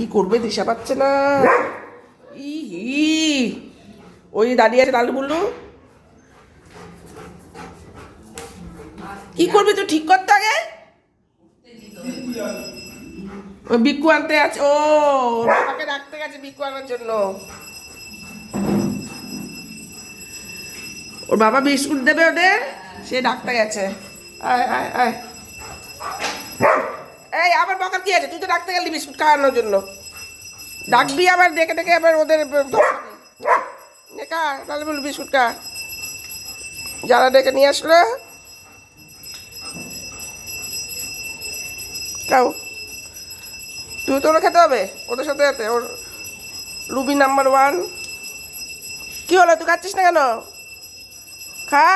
কি করবে দিশা পাচ্ছে না? ইহি। ওই দাঁড়িয়ে আছে লালু বললু। কি করবি তুই ঠিক করতে আগে? বিক্কু আনতে আছে। ও, বাবাকে ডাকতে গেছে বিক্কু আনার জন্য। ওর বাবা বিস্কুট দেবে ওদের? সে ডাকতে গেছে। আয় আয় আয়। এই, আবার বকার কি আছে? তুই তো ডাকতে গেলি বিস্কুট খাওয়ানোর জন্য। ডাকবি আবার, ডেকে ডেকে আবার ওদের খা, তাহলে বলবি বিস্কুট খা। যারা ডেকে নিয়ে আসলো, খাও। তুই তো ওরা খেতে হবে? ওদের সাথে যেতে, ওর রুবি নাম্বার ওয়ান। কি হলো, তুই খাচ্ছিস না কেন? খা।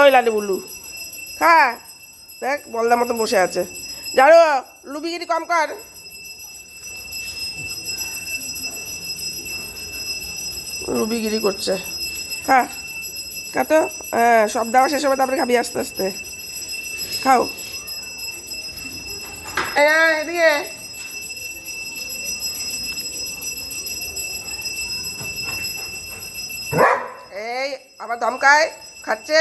ওই লালি বুল্লু। খা দেখ, বলদার মতো বসে আছে। জানো, লুবিগিরি কম কর। লুবিগিরি করছে। খা খা তো। হ্যাঁ সব দেওয়া শেষ হবে, তারপরে খাবি আস্তে আস্তে। খাও। এদিকে। এই, আবার ধমকায়, খাচ্ছে।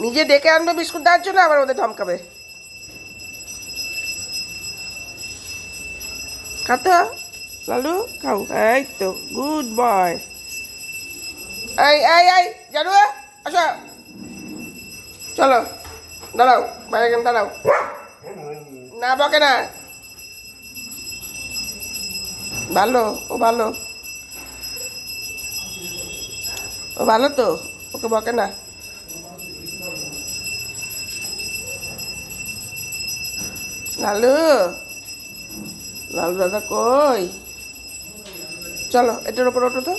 নিজে ডেকে আনবে বিস্কুট দেওয়ার জন্য আবার ওদের ধমকাবে। খাতো লালু? খাও। এই তো গুড বয়। এই এই এই জানু আসো। চলো দাঁড়াও বাইরে গেম দাঁড়াও। না বকে না। ভালো ও ভালো। ও ভালো তো ওকে বকে না। লালু লালু দাদা কই? চলো এটার ওপর ওটো তো